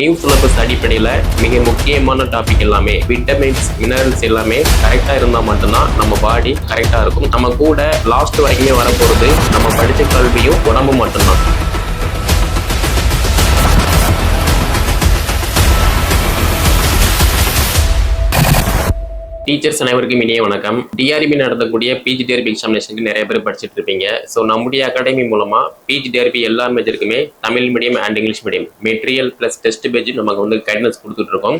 New syllabus அடிப்படையில் மிக முக்கியமான டாபிக் எல்லாமே விட்டமின்ஸ் மினரல்ஸ் எல்லாமே கரெக்டாக இருந்தால் மட்டும்தான் நம்ம பாடி கரெக்டாக இருக்கும். நம்ம கூட லாஸ்ட் வரைக்குமே வரப்போகிறது நம்ம படித்த கல்வியும் உடம்பு மட்டும்தான். டீச்சர்ஸ் அனைவருக்கும் இனிய வணக்கம். டிஆர்பி நடத்தக்கூடிய பிஜி டிஆர்பி எக்ஸாமினேஷனுக்கு நிறைய பேர் படிச்சுட்டு இருப்பீங்க. ஸோ நம்முடைய அகாடமி மூலமா பிஜி டிஆர்பி எல்லா மேஜருக்குமே Tamil medium and English medium material plus test page நமக்கு வந்து கைடன்ஸ் கொடுத்துட்டு இருக்கோம்.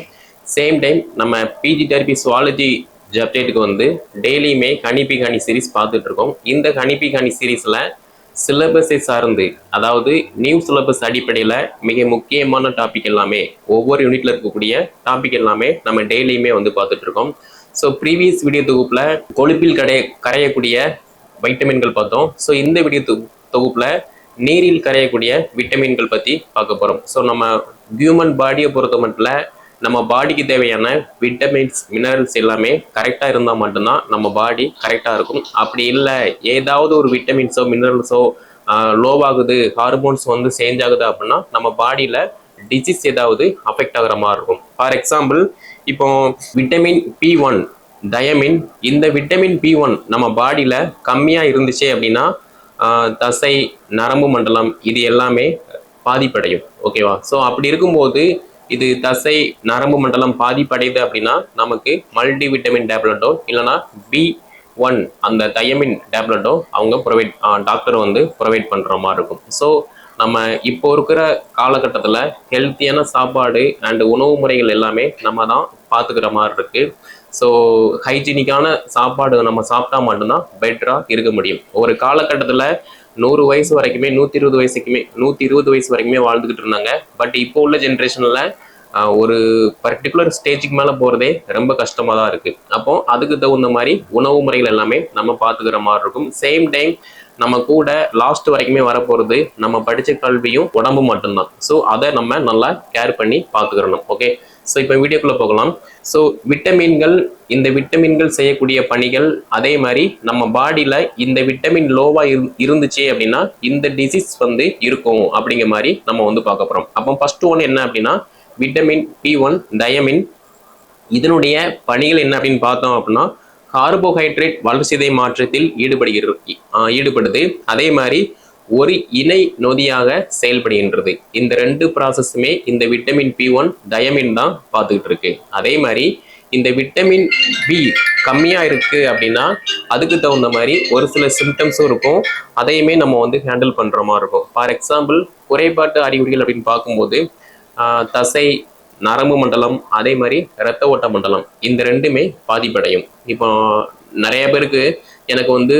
சேம் டைம் நம்ம பிஜி டிஆர்பி சுவாலஜி அப்டேட்டுக்கு வந்து டெய்லியுமே கணிப்பி கணி சீரிஸ் பார்த்துட்டு இருக்கோம். இந்த கணிப்பி கணி சீரீஸில் சிலபஸை சார்ந்து அதாவது நியூ சிலபஸ் அடிப்படையில் மிக முக்கியமான டாபிக் எல்லாமே ஒவ்வொரு யூனிட்ல இருக்கக்கூடிய டாபிக் எல்லாமே நம்ம டெய்லியுமே வந்து பார்த்துட்டு இருக்கோம். ஸோ ப்ரீவியஸ் வீடியோ தொகுப்பில் கொழுப்பில் கடைய கரையக்கூடிய வைட்டமின்கள் பார்த்தோம். ஸோ இந்த வீடியோ தொகு தொகுப்பில் நீரில் கரையக்கூடிய விட்டமின்கள் பற்றி பார்க்க போகிறோம் ஸோ நம்ம ஹியூமன் பாடியை பொறுத்த மட்டும் நம்ம பாடிக்கு தேவையான விட்டமின்ஸ் மினரல்ஸ் எல்லாமே கரெக்டாக இருந்தால் மட்டும்தான் நம்ம பாடி கரெக்டாக இருக்கும். அப்படி இல்லை ஏதாவது ஒரு விட்டமின்ஸோ மினரல்ஸோ லோவாகுது ஹார்மோன்ஸ் வந்து சேஞ்ச் ஆகுது அப்படின்னா நம்ம பாடியில் டிசீஸ் ஏதாவது அஃபெக்ட் ஆகுற மாதிரி இருக்கும். ஃபார் எக்ஸாம்பிள் இப்போ விட்டமின் பி ஒன் டயமின் இந்த விட்டமின் பி ஒன் நம்ம பாடியில் கம்மியாக இருந்துச்சு அப்படின்னா தசை நரம்பு மண்டலம் இது எல்லாமே பாதிப்படையும். ஓகேவா ஸோ அப்படி இருக்கும்போது இது தசை நரம்பு மண்டலம் பாதிப்படையுது அப்படின்னா நமக்கு மல்டி விட்டமின் டேப்லெட்டோ இல்லைன்னா பி ஒன் அந்த தயமின் டேப்லெட்டோ அவங்க ப்ரொவைட் டாக்டர் வந்து ப்ரொவைட் பண்ணுற மாதிரி இருக்கும். ஸோ நம்ம இப்போ இருக்கிற காலகட்டத்தில் ஹெல்த்தியான சாப்பாடு அண்ட் உணவு முறைகள் எல்லாமே நம்ம தான் பார்த்துக்கிற மாதிரி இருக்கு. ஸோ ஹைஜீனிக்கான சாப்பாடு நம்ம சாப்பிட்டா மட்டும்தான் பெட்டராக இருக்க முடியும். ஒரு காலகட்டத்தில் நூறு வயசு வரைக்குமே நூற்றி இருபது வயசுக்குமே நூற்றி இருபது வயசு வரைக்குமே வாழ்ந்துக்கிட்டு இருந்தாங்க. பட் இப்போ உள்ள ஜென்ரேஷனில் ஒரு பர்டிகுலர் ஸ்டேஜுக்கு மேலே போகிறதே ரொம்ப கஷ்டமாக தான் இருக்குது அப்போது அதுக்கு தகுந்த மாதிரி உணவு முறைகள் எல்லாமே நம்ம பார்த்துக்கிற மாதிரி இருக்கும். சேம் டைம் நம்ம கூட லாஸ்ட் வரைக்குமே வரப்போகிறது நம்ம படித்த கல்வியும் உடம்பு மட்டும்தான். ஸோ அதை நம்ம நல்லா கேர் பண்ணி பார்த்துக்கிறணும் ஓகே ஸோ இப்போ வீடியோக்குள்ளே போகலாம். ஸோ விட்டமின்கள் இந்த விட்டமின்கள் செய்யக்கூடிய பணிகள் அதே மாதிரி நம்ம பாடியில் இந்த விட்டமின் லோவாக இரு இருந்துச்சு அப்படின்னா இந்த டிசீஸ் வந்து இருக்கும் அப்படிங்கிற மாதிரி நம்ம வந்து பார்க்க போகிறோம் அப்போ ஃபஸ்ட்டு ஒன் என்ன அப்படின்னா விட்டமின் பி ஒன் டயமின் இதனுடைய பணிகள் என்ன அப்படின்னு பார்த்தோம் அப்படின்னா கார்போஹைட்ரேட் வளர்சிதை மாற்றத்தில் ஈடுபடுகிறது ஈடுபடுது. அதே மாதிரி ஒரு இணை நொதியாக செயல்படுகின்றது. இந்த ரெண்டு ப்ராசஸுமே இந்த விட்டமின் பி ஒன் டயமின் தான் பார்த்துக்கிட்டு இருக்கு. அதே மாதிரி இந்த விட்டமின் பி கம்மியாக இருக்கு அப்படின்னா அதுக்கு தகுந்த மாதிரி ஒரு சில சிம்டம்ஸும் இருக்கும். அதையுமே நம்ம வந்து ஹேண்டில் பண்ணுற மாதிரி இருக்கும். ஃபார் எக்ஸாம்பிள் குறைபாட்டு அறிகுறிகள் அப்படின்னு பார்க்கும்போது தசை நரம்பு மண்டலம் அதே மாதிரி இரத்த ஓட்ட மண்டலம் இந்த ரெண்டுமே பாதிப்படையும். இப்போ நிறைய பேருக்கு எனக்கு வந்து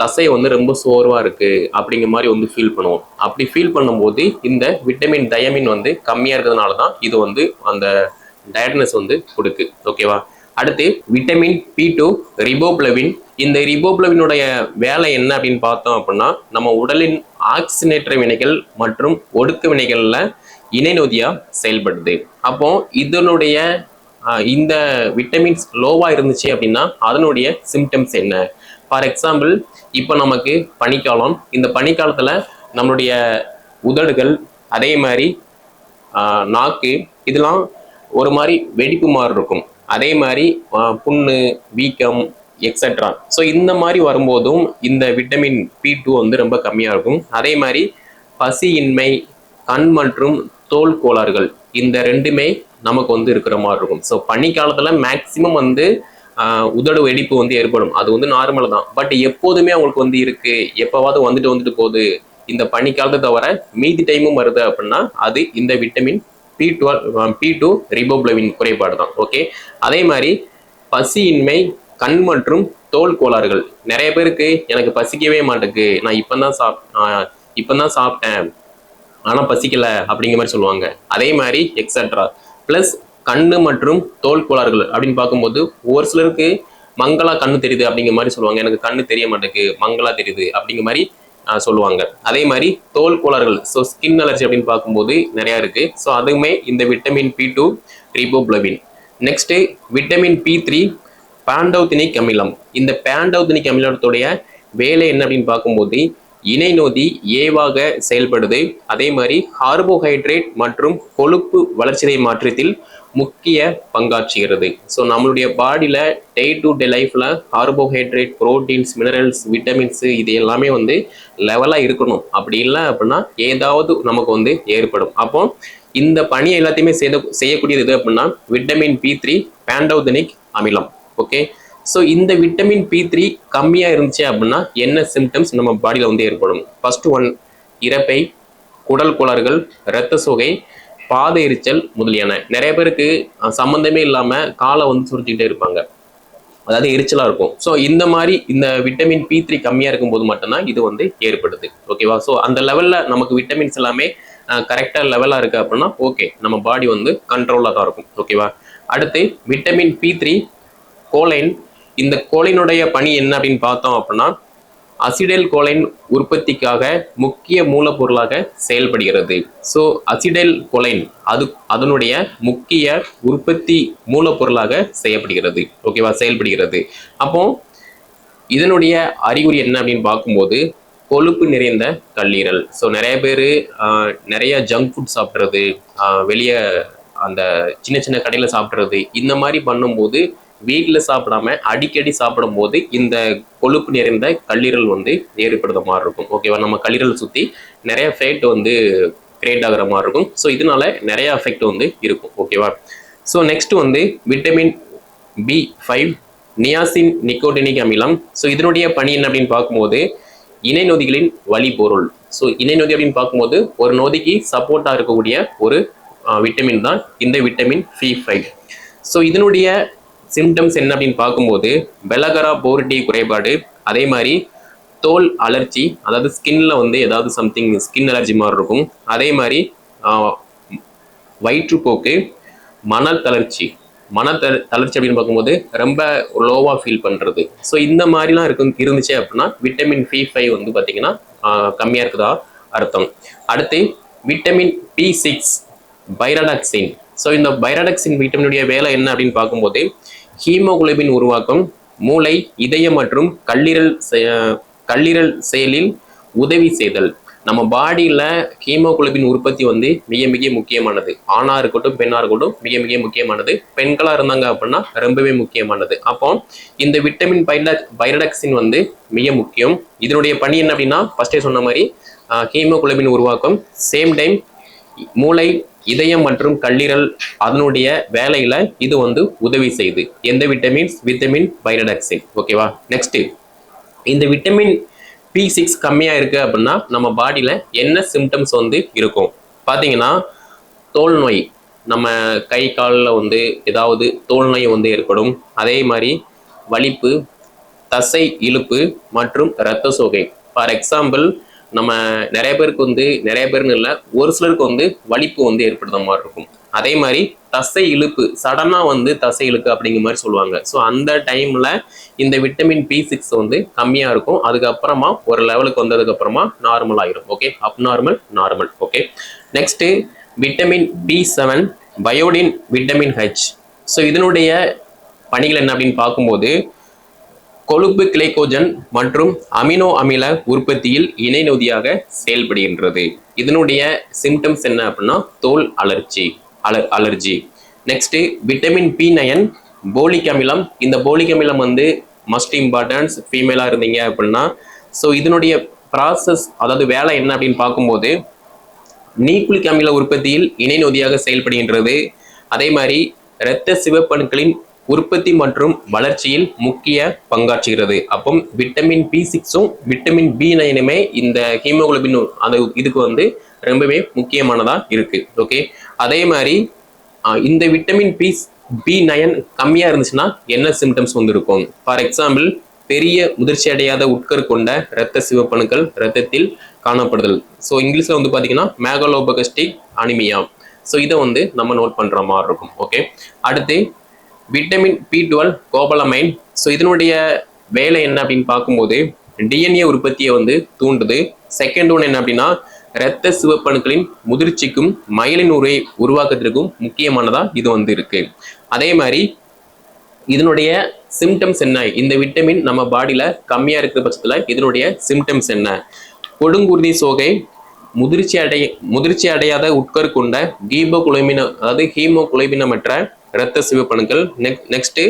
தசை வந்து ரொம்ப சோர்வாக இருக்குது அப்படிங்கிற மாதிரி வந்து ஃபீல் பண்ணுவோம். அப்படி ஃபீல் பண்ணும்போது இந்த விட்டமின் டயமின் வந்து கம்மியாக இருக்கிறதுனால தான் இது வந்து அந்த டயட்னஸ் வந்து கொடுக்கு. ஓகேவா அடுத்து விட்டமின் பி டூ ரிபோப்ளவின் இந்த ரிபோப்ளவினுடைய வேலை என்ன அப்படின்னு பார்த்தோம் அப்படின்னா நம்ம உடலின் ஆக்சினேற்ற வினைகள் மற்றும் ஒடுக்கு வினைகளில் இணை நொதியாக செயல்படுது. அப்போ இதனுடைய இந்த விட்டமின்ஸ் லோவாக இருந்துச்சு அப்படின்னா அதனுடைய சிம்டம்ஸ் என்ன? ஃபார் எக்ஸாம்பிள் இப்போ நமக்கு பனிக்காலம். இந்த பனிக்காலத்தில் நம்மளுடைய உதடுகள் அதே மாதிரி நாக்கு இதெல்லாம் ஒரு மாதிரி வெடிப்பு மாதிரி இருக்கும். அதே மாதிரி புண்ணு வீக்கம் எக்ஸெட்ரா ஸோ இந்த மாதிரி வரும்போதும் இந்த விட்டமின் பி டூ வந்து ரொம்ப கம்மியாக இருக்கும். அதே மாதிரி பசியின்மை கண் மற்றும் தோல் கோளாறுகள் இந்த ரெண்டுமே நமக்கு வந்து இருக்கிற மாதிரி இருக்கும். ஸோ பனிக்காலத்தில் மேக்சிமம் வந்து உதடு வெடிப்பு வந்து ஏற்படும். அது வந்து நார்மல் தான். பட் எப்போதுமே அவங்களுக்கு வந்து இருக்கு. எப்போவாவது வந்துட்டு வந்துட்டு போகுது. இந்த பனிக்காலத்தை தவிர மீதி டைமும் வருது அப்படின்னா அது இந்த vitamin B twelve B two riboflavin குறைபாடு தான். ஓகே அதே மாதிரி பசியின்மை கண் மற்றும் தோல் கோளாறுகள். நிறைய பேருக்கு எனக்கு பசிக்கவே மாட்டேங்குது. நான் இப்போ தான் சாப் இப்போ தான் சாப்பிட்டேன். ஆனால் பசிக்கல அப்படிங்கிற மாதிரி சொல்லுவாங்க. அதே மாதிரி எக்ஸட்ரா ப்ளஸ் கண்ணு மற்றும் தோல் கோளாறுகள் அப்படின்னு பார்க்கும்போது ஒரு சிலருக்கு மங்களா கண்ணு தெரியுது அப்படிங்கிற மாதிரி சொல்லுவாங்க. எனக்கு கண்ணு தெரிய மாட்டேங்குது மங்களா தெரியுது அப்படிங்கிற மாதிரி சொல்லுவாங்க. அதே மாதிரி தோல் கோளாறுகள் ஸோ ஸ்கின் அலர்ஜி அப்படின்னு பார்க்கும்போது நிறையா இருக்கு. ஸோ அதுவுமே இந்த vitamin B two riboflavin next vitamin B three pantothenic அமிலம் இந்த பாண்டோத்தினிக் அமிலத்துடைய வேலை என்ன அப்படின்னு பார்க்கும்போது இணை நொதி ஏவாக செயல்படுது. அதே மாதிரி கார்போஹைட்ரேட் மற்றும் கொழுப்பு வளர்ச்சிதை மாற்றத்தில் முக்கிய பங்காற்றுகிறது. ஸோ நம்மளுடைய பாடியில் டே டு டே லைஃப்பில் கார்போஹைட்ரேட் புரோட்டீன்ஸ் மினரல்ஸ் விட்டமின்ஸு இது எல்லாமே வந்து லெவலாக இருக்கணும். அப்படி இல்லை அப்படின்னா ஏதாவது நமக்கு வந்து ஏற்படும். அப்போ இந்த பணியை எல்லாத்தையுமே செய்த செய்யக்கூடியது எது அப்படின்னா விட்டமின் பி த்ரீ பேண்டோதனிக் அமிலம். ஓகே ஸோ இந்த விட்டமின் பி த்ரீ கம்மியாக இருந்துச்சு அப்படின்னா என்ன சிம்டம்ஸ் நம்ம பாடியில் வந்து ஏற்படும்? ஃபர்ஸ்ட் ஒன் இறப்பை குடல் குளறுகள் இரத்த சுகை பாத எரிச்சல் முதலியன. நிறைய பேருக்கு சம்மந்தமே இல்லாமல் காலை வந்து சுருட்டிக்கிட்டே இருப்பாங்க. அதாவது எரிச்சலாக இருக்கும். ஸோ இந்த மாதிரி இந்த விட்டமின் பி த்ரீ கம்மியாக இருக்கும்போது மட்டும்தான் இது வந்து ஏற்படுது. ஓகேவா ஸோ அந்த லெவலில் நமக்கு விட்டமின்ஸ் எல்லாமே கரெக்டாக லெவலாக இருக்குது அப்படின்னா ஓகே நம்ம பாடி வந்து கண்ட்ரோலாக தான் இருக்கும். ஓகேவா அடுத்து விட்டமின் பி த்ரீ கோலைன் இந்த கோலைனுடைய பணி என்ன அப்படின்னு பார்த்தோம் அப்படின்னா அசிடைல் கோலைன் உற்பத்திக்காக முக்கிய மூலப்பொருளாக செயல்படுகிறது. ஸோ அசிடைல் கோலைன் அது அதனுடைய முக்கிய உற்பத்தி மூலப்பொருளாக செய்யப்படுகிறது. ஓகேவா செயல்படுகிறது. அப்போ இதனுடைய அறிகுறி என்ன அப்படின்னு பார்க்கும்போது கொழுப்பு நிறைந்த கல்லீரல். ஸோ நிறைய பேர் நிறைய ஜங்க் ஃபுட் சாப்பிட்றது வெளியே அந்த சின்ன சின்ன கடையில் சாப்பிட்றது இந்த மாதிரி பண்ணும்போது வீட்டில் சாப்பிடாம அடிக்கடி சாப்பிடும்போது இந்த கொழுப்பு நிறைந்த கல்லீரல் வந்து ஏற்படுற மாதிரி இருக்கும். ஓகேவா நம்ம கல்லீரல் சுற்றி நிறைய ஃபேட் வந்து கிரியேட் ஆகிற மாதிரி இருக்கும். ஸோ இதனால நிறைய எஃபெக்ட் வந்து இருக்கும். ஓகேவா ஸோ நெக்ஸ்ட் வந்து vitamin B five niacin nicotinic அமிலம். ஸோ இதனுடைய பணி என்ன அப்படின்னு பார்க்கும்போது இணை நொதிகளின் வழிபொருள். ஸோ இணை நொதி அப்படின்னு பார்க்கும்போது ஒரு நொதிக்கு சப்போர்ட்டாக இருக்கக்கூடிய ஒரு விட்டமின் தான் இந்த விட்டமின் பி ஃபைவ் ஸோ இதனுடைய சிம்டம்ஸ் என்ன அப்படின்னு பார்க்கும்போது பெலகரா போரிட்டி குறைபாடு அதே மாதிரி தோல் அலர்ஜி அதாவது ஸ்கின்ல வந்து ஏதாவது சம்திங் ஸ்கின் அலர்ஜி மாதிரி இருக்கும். அதே மாதிரி வயிற்றுப்போக்கு மன தளர்ச்சி. மன த- தளர்ச்சி அப்படின்னு பார்க்கும்போது ரொம்ப லோவாக ஃபீல் பண்ணுறது ஸோ இந்த மாதிரிலாம் இருக்கு இருந்துச்சு அப்படின்னா விட்டமின் பி ஃபைவ் வந்து பார்த்தீங்கன்னா கம்மியாக இருக்குதா அர்த்தம். அடுத்து vitamin B six pyridoxine so இந்த பைரடாக்சின் விட்டமினுடைய வேலை என்ன அப்படின்னு பார்க்கும்போது ஹீமோகுளோபின் உருவாக்கம் மூளை இதயம் மற்றும் கல்லீரல் செ- கல்லீரல் செயலில் உதவி செய்தல். நம்ம பாடியில் ஹீமோகுளோபின் உற்பத்தி வந்து மிக மிக முக்கியமானது. ஆணாக இருக்கட்டும் பெண்ணாக இருக்கட்டும் மிக மிக முக்கியமானது. பெண்களாக இருந்தாங்க அப்படின்னா ரொம்பவே முக்கியமானது. அப்போ இந்த விட்டமின் பைரட பைரடக்சின் வந்து மிக முக்கியம். இதனுடைய பணி என்ன அப்படின்னா ஃபஸ்ட்டே சொன்ன மாதிரி ஹீமோகுளோபின் உருவாக்கம். சேம் டைம் மூளை இதயம் மற்றும் கல்லீரல் அதனுடைய வேலையில இது வந்து உதவி செய்யுது. எந்த விட்டமின்ஸ் விட்டமின் பைரடாக்சின் ஓகேவா நெக்ஸ்ட் இந்த விட்டமின் பி சிக்ஸ் கம்மியாக இருக்கு அப்படின்னா நம்ம பாடியில் என்ன சிம்டம்ஸ் வந்து இருக்கும்? பார்த்தீங்கன்னா தோல் நோய். நம்ம கை காலில் வந்து ஏதாவது தோல் நோய் வந்து ஏற்படும். அதே மாதிரி வலிப்பு தசை இழுப்பு மற்றும் இரத்த சோகை. ஃபார் எக்ஸாம்பிள் நம்ம நிறைய பேருக்கு வந்து நிறைய பேர்னு இல்லை ஒரு சிலருக்கு வந்து வலிப்பு வந்து ஏற்படுத்த மாதிரி இருக்கும். அதே மாதிரி தசை இழுப்பு சடனாக வந்து தசை இழுக்கு அப்படிங்கிற மாதிரி சொல்லுவாங்க. ஸோ அந்த டைமில் இந்த விட்டமின் பி சிக்ஸ் வந்து கம்மியாக இருக்கும். அதுக்கப்புறமா ஒரு லெவலுக்கு வந்ததுக்கப்புறமா நார்மல் ஆகிரும் okay up normal normal okay next vitamin B seven biotin vitamin H so இதனுடைய பணிகள் என்ன அப்படின்னு பார்க்கும்போது கொழுப்பு கிளைகோஜன் மற்றும் அமினோ அமில உற்பத்தியில் இணை நொதியாக செயல்படுகின்றது. இதனுடைய சிம்டம்ஸ் என்ன அப்படின்னா தோல் அலர்ஜி அலர் allergy next vitamin B nine folic அமிலம். இந்த போலிக் அமிலம் வந்து மஸ்ட் இம்பார்ட்டன்ஸ் ஃபீமேலாக இருந்தீங்க அப்படின்னா ஸோ இதனுடைய ப்ராசஸ் அதாவது வேலை என்ன அப்படின்னு பார்க்கும்போது நீக்குளிக் அமில உற்பத்தியில் இணை நொதியாக செயல்படுகின்றது. அதே மாதிரி இரத்த சிவப்பணுக்களின் உற்பத்தி மற்றும் வளர்ச்சியில் முக்கிய பங்காற்றுகிறது. அப்போ விட்டமின் பி சிக்ஸும் விட்டமின் பி நைனுமே இந்த ஹீமோகுளோபின் அந்த இதுக்கு வந்து ரொம்பவே முக்கியமானதாக இருக்குது ஓகே அதே மாதிரி இந்த விட்டமின் பி பி நயன் கம்மியாக இருந்துச்சுன்னா என்ன சிம்டம்ஸ் வந்து இருக்கும் ஃபார் எக்ஸாம்பிள் பெரிய முதிர்ச்சி அடையாத உட்கர் கொண்ட இரத்த சிவப்பணுக்கள் இரத்தத்தில் காணப்படுதல். ஸோ இங்கிலீஷில் வந்து பார்த்தீங்கன்னா மேகலோபகஸ்டிக் அனிமியா. ஸோ இதை வந்து நம்ம நோட் பண்ணுற மாதிரி இருக்கும். ஓகே அடுத்து vitamin B twelve cobalamin so இதனுடைய வேலை என்ன அப்படின்னு பார்க்கும்போது டிஎன்ஏ உற்பத்தியை வந்து தூண்டுது. செகண்ட் ஒன் என்ன அப்படின்னா இரத்த சிவப்பணுக்களின் முதிர்ச்சிக்கும் மயிலின் உரை உருவாக்கத்திற்கும் முக்கியமானதாக இது வந்து இருக்கு. அதே மாதிரி இதனுடைய சிம்டம்ஸ் என்ன? இந்த விட்டமின் நம்ம பாடியில் கம்மியாக இருக்கிற பட்சத்தில் இதனுடைய சிம்டம்ஸ் என்ன? கொடுங்குருதி சோகை முதிர்ச்சி அடைய முதிர்ச்சி அடையாத உட்கார் கொண்ட கீபோ கீபோகுலைமின அதாவது ஹீமோ ஹீமோகுலைமினமற்ற இரத்த சிவப்பணுக்கள் நெக் நெக்ஸ்ட்டு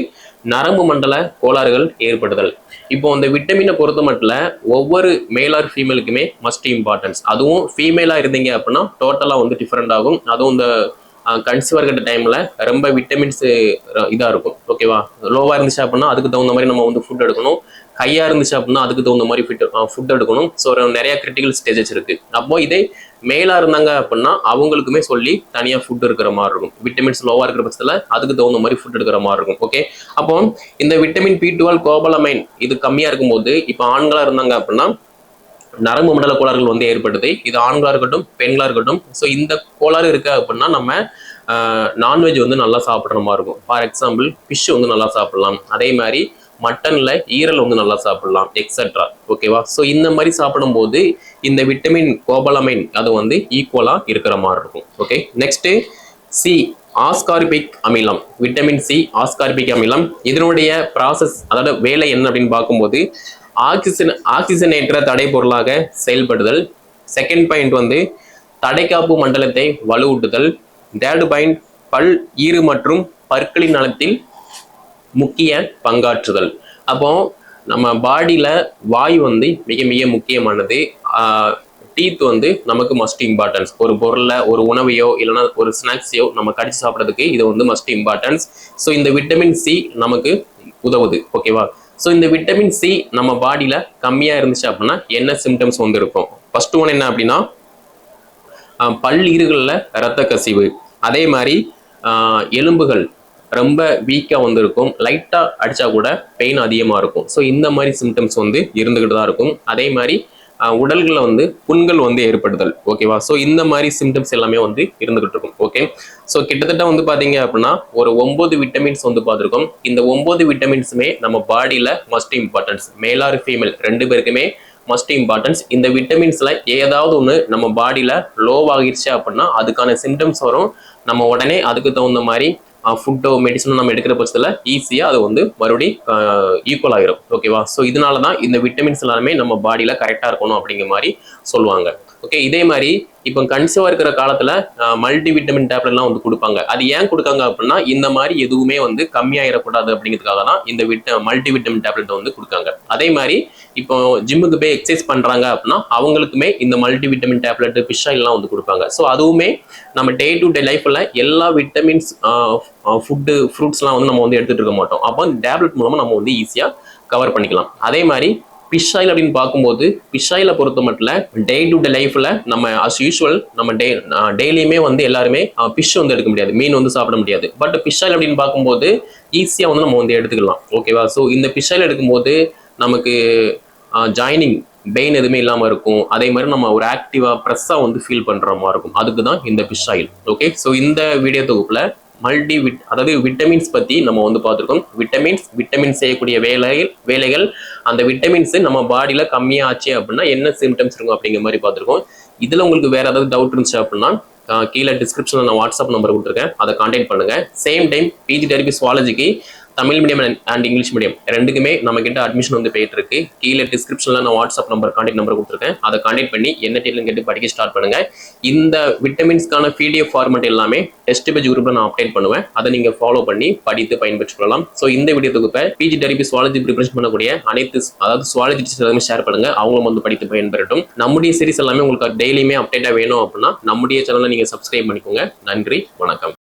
நரம்பு மண்டல கோளாறுகள் ஏற்படுதல். இப்போ இந்த விட்டமினை பொறுத்த மட்டும் ஒவ்வொரு மேல் ஆர் ஃபீமேலுக்குமே மஸ்ட் இம்பார்ட்டன்ஸ் அதுவும் ஃபீமேலாக இருந்தீங்க அப்படின்னா டோட்டலாக வந்து டிஃப்ரெண்ட் ஆகும். அதுவும் இந்த கன்சீவர் கட்ட டைமில் ரொம்ப விட்டமின்ஸ் இதாக இருக்கும். ஓகேவா லோவாக இருந்துச்சு அப்படின்னா அதுக்கு தகுந்த மாதிரி நம்ம வந்து ஃபுட் எடுக்கணும். ஹையாக இருந்துச்சு அப்படின்னா அதுக்கு தகுந்த மாதிரி ஃபிட் ஃபுட் எடுக்கணும். ஸோ நிறைய கிரிட்டிக்கல் ஸ்டேஜஸ் இருக்குது அப்போ இதே மேலாக இருந்தாங்க அப்படின்னா அவங்களுக்குமே சொல்லி தனியாக ஃபுட் இருக்கிற மாதிரி இருக்கும். விட்டமின்ஸ் லோவாக இருக்கிற பட்சத்தில் அதுக்கு தகுந்த மாதிரி ஃபுட் எடுக்கிற மாதிரி இருக்கும். ஓகே அப்போ இந்த விட்டமின் பி டுவெல் கோபலமைன் இது கம்மியாக இருக்கும்போது இப்போ ஆண்களாக இருந்தாங்க அப்படின்னா நரம்பு மண்டல கோளாறுகள் வந்து ஏற்படுது. இது ஆண்களாக இருக்கட்டும் பெண்களாக இருக்கட்டும். ஸோ இந்த கோளாறு இருக்கு அப்படின்னா நம்ம நான்வெஜ் வந்து நல்லா சாப்பிட்ற மாதிரி இருக்கும். ஃபார் எக்ஸாம்பிள் ஃபிஷ் வந்து நல்லா சாப்பிடலாம். அதே மாதிரி மட்டனில் ஈரல் வந்து நல்லா சாப்பிடலாம் எக்ஸட்ரா ஓகேவா ஸோ இந்த மாதிரி சாப்பிடும்போது இந்த விட்டமின் கோபலமைன் அது வந்து ஈக்குவலாக இருக்கிற மாதிரி இருக்கும். ஓகே நெக்ஸ்ட்டு சி ஆஸ்கார்பிக் அமிலம் விட்டமின் சி ஆஸ்கார்பிக் அமிலம் இதனுடைய ப்ராசஸ் அதாவது வேலை என்ன அப்படின்னு பார்க்கும்போது ஆக்சிஜன் ஆக்சிஜனேற்ற தடை பொருளாக செயல்படுதல். செகண்ட் பாயிண்ட் வந்து தடைக்காப்பு மண்டலத்தை வலுவூட்டுதல். தேர்டு பாயிண்ட் பல் ஈறு மற்றும் பற்களின் நலத்தில் முக்கிய பங்காற்றுதல். அப்போ நம்ம பாடியில் வாய் வந்து மிக மிக முக்கியமானது. டீத் வந்து நமக்கு மஸ்ட் இம்பார்ட்டன்ஸ் ஒரு பொருளை ஒரு உணவையோ இல்லைன்னா ஒரு ஸ்நாக்ஸையோ நம்ம கடிச்சு சாப்பிட்றதுக்கு இது வந்து மஸ்ட் இம்பார்ட்டன்ஸ் ஸோ இந்த விட்டமின் சி நமக்கு உதவுது. ஓகேவா ஸோ இந்த விட்டமின் சி நம்ம பாடியில் கம்மியாக இருந்துச்சு அப்படின்னா என்ன சிம்டம்ஸ் வந்து இருக்கும்? ஃபர்ஸ்ட் ஒன் என்ன அப்படின்னா பல் ஈறுகளில் இரத்த கசிவு. அதே மாதிரி எலும்புகள். ரொம்ப வீக்காக வந்திருக்கும். லைட்டாக அடித்தா கூட பெயின் அதிகமாக இருக்கும். ஸோ இந்த மாதிரி சிம்டம்ஸ் வந்து இருந்துக்கிட்டு தான் இருக்கும். அதே மாதிரி உடல்களில் வந்து புண்கள் வந்து ஏற்படுதல். ஓகேவா ஸோ இந்த மாதிரி சிம்டம்ஸ் எல்லாமே வந்து இருந்துகிட்டு இருக்கும். ஓகே ஸோ கிட்டத்தட்ட வந்து பார்த்தீங்க அப்படின்னா ஒரு ஒம்பது விட்டமின்ஸ் வந்து பார்த்துருக்கோம் இந்த ஒம்பது விட்டமின்ஸுமே நம்ம பாடியில் மஸ்ட் இம்பார்ட்டன்ஸ் மேலார் ஃபீமேல் ரெண்டு பேருக்குமே மஸ்ட் இம்பார்ட்டன்ஸ் இந்த விட்டமின்ஸில் ஏதாவது ஒன்று நம்ம பாடியில் லோவாகிடுச்சு அப்படின்னா அதுக்கான சிம்டம்ஸ் வரும். நம்ம உடனே அதுக்கு தகுந்த மாதிரி ஃபுட்டோ மெடிசனோ நம்ம எடுக்கிற பட்சத்தில் ஈஸியாக அது வந்து மறுபடியும் ஈக்குவல் ஆகிரும். ஓகேவா ஸோ இதனால தான் இந்த விட்டமின்ஸ் எல்லாமே நம்ம பாடியில் கரெக்டாக இருக்கணும் அப்படிங்கிற மாதிரி சொல்லுவாங்க. ஓகே இதே மாதிரி இப்போ கன்சிவாக இருக்கிற காலத்தில் மல்டி விட்டமின் டேப்லெட்லாம் வந்து கொடுப்பாங்க. அது ஏன் கொடுக்காங்க அப்படின்னா இந்த மாதிரி எதுவுமே வந்து கம்மியாயிடக்கூடாது அப்படிங்கிறதுக்காக தான் இந்த விட்ட மல்டி விட்டமின் டேப்லெட் வந்து கொடுக்காங்க. அதே மாதிரி இப்போ ஜிம்முக்கு போய் எக்ஸசைஸ் பண்ணுறாங்க அப்படின்னா அவங்களுக்குமே இந்த மல்டி விட்டமின் டேப்லெட் ஃபிஷ் வந்து கொடுப்பாங்க. ஸோ அதுவுமே நம்ம டே டு டே லைஃப்பில் எல்லா விட்டமின்ஸ் ஃபுட்டு ஃப்ரூட்ஸ்லாம் வந்து நம்ம வந்து எடுத்துகிட்டு இருக்க மாட்டோம். அப்போ டேப்லெட் மூலமாக நம்ம வந்து ஈஸியாக கவர் பண்ணிக்கலாம். அதே மாதிரி ஃபிஷ் ஆயில் அப்படின்னு பார்க்கும்போது ஃபிஷ் ஆயிலை பொறுத்த மட்டும் டே டு டே லைஃப்பில் நம்ம அஸ் யூஷுவல் நம்ம டே டெய்லியுமே வந்து எல்லாருமே ஃபிஷ் வந்து எடுக்க முடியாது மீன் வந்து சாப்பிட முடியாது. பட் ஃபிஷ் ஆயில் அப்படின்னு பார்க்கும்போது ஈஸியாக வந்து நம்ம வந்து எடுத்துக்கலாம் ஓகேவா ஸோ இந்த ஃபிஷ் ஆயில் எடுக்கும்போது நமக்கு ஜாயினிங் பெயின் எதுவுமே இல்லாமல் இருக்கும். அதே மாதிரி நம்ம ஒரு ஆக்டிவாக ப்ரெஸ்ஸாக வந்து ஃபீல் பண்ணுற மாதிரி இருக்கும். அதுக்கு தான் இந்த ஃபிஷ் ஆயில் ஓகே ஸோ இந்த வீடியோ தொகுப்பில் மல்டி விட் அதாவது விட்டமின்ஸ் பற்றி நம்ம வந்து பார்த்துருக்கோம். விட்டமின்ஸ் விட்டமின் செய்யக்கூடிய வேலைகள் வேலைகள் அந்த விட்டமின்ஸ் நம்ம பாடியில் கம்மியாச்சு அப்படின்னா என்ன சிம்டம்ஸ் இருக்கும் அப்படிங்கிற மாதிரி பார்த்துருக்கோம். இதில் உங்களுக்கு வேற ஏதாவது டவுட் இருந்துச்சு அப்படின்னா கீழே டிஸ்கிரிப்ஷனில் நான் வாட்ஸ்அப் நம்பர் கொடுத்துருக்கேன். அதை காண்டாக்ட் பண்ணுங்க. Same time PG therapy சுவாலஜிக்கு Tamil medium and English medium ரெண்டுக்குமே நம்ம கிட்ட அட்மிஷன் வந்து போயிட்டு இருக்கு கீழே டிஸ்கிரிப்ஷனில் நான் வாட்ஸ்அப் நம்பர் காண்டாக்ட் நம்பர் கொடுத்துருக்கேன். அதை காண்டாக்ட் பண்ணி என்ன டீலும் கேட்டு படிக்க ஸ்டார்ட் பண்ணுங்க. இந்த விட்டமின்ஸ்க்கான பிடிஎஃப் ஃபார்மெட் எல்லாமே டெஸ்ட் பேஜ் குரூப்ல நான் அப்டேட் பண்ணுவேன். அதை நீங்க ஃபாலோ பண்ணி படித்து பயன்பெற்றுக் கொள்ளலாம் ஸோ இந்த வீடியோ தொகுப்பை பிஜி டெரிபி சுவாலஜி ப்ரிப்பரேஷன் பண்ணக்கூடிய அனைத்து அதாவது சுவாலஜி டீச்சர்ஸ் எல்லாமே ஷேர் பண்ணுங்க. அவங்களும் வந்து படித்து பயன்பெறட்டும். நம்முடைய சீரிஸ் எல்லாமே உங்களுக்கு டெய்லியுமே அப்டேட்டா வேணும் அப்படின்னா நம்முடைய சேனலை நீங்க சப்ஸ்கிரைப் பண்ணிக்கோங்க. நன்றி வணக்கம்.